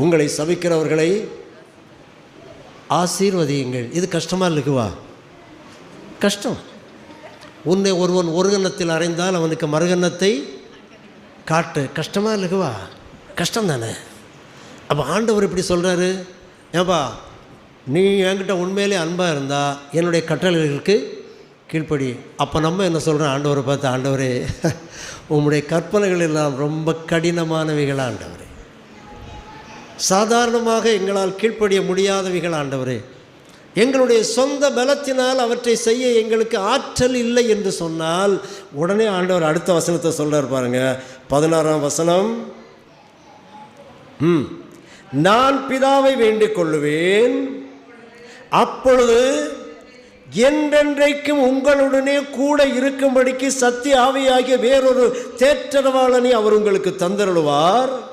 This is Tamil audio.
உங்களை சபிக்கிறவர்களை ஆசீர்வதியுங்கள். இது கஷ்டமாக இருக்குவா கஷ்டம். உன்னை ஒருவன் ஒரு கன்னத்தில் அறைந்தால் அவனுக்கு மறுகன்னத்தை காட்டு. கஷ்டமாக இருக்குவா கஷ்டம் தானே. அப்போ ஆண்டவர் இப்படி சொல்கிறாரு ஏப்பா நீ என்கிட்ட உண்மையிலே அன்பாக இருந்தால் என்னுடைய கட்டளைகளுக்கு கீழ்ப்படி. அப்போ நம்ம என்ன சொல்கிறோம் ஆண்டவரை பார்த்து ஆண்டவரே உங்களுடைய கற்பனைகள் எல்லாம் ரொம்ப கடினமானவைகள் ஆண்டவர். சாதாரணமாக எங்களால் கீழ்ப்படிய முடியாதவைகள் ஆண்டவரே. எங்களுடைய சொந்த பலத்தினால் அவற்றை செய்ய எங்களுக்கு ஆற்றல் இல்லை என்று சொன்னால் உடனே ஆண்டவர் அடுத்த வசனத்தை சொல்கிறார் பாருங்க. பதினாறாம் வசனம். ம். நான் பிதாவை வேண்டிக் கொள்ளுவேன். அப்பொழுது என்றென்றைக்கும் உங்களுடனே கூட இருக்கும்படிக்கு சத்திய ஆவியாகிய வேறொரு தேற்றரவாளனை அவர் உங்களுக்கு தந்தருளுவார்.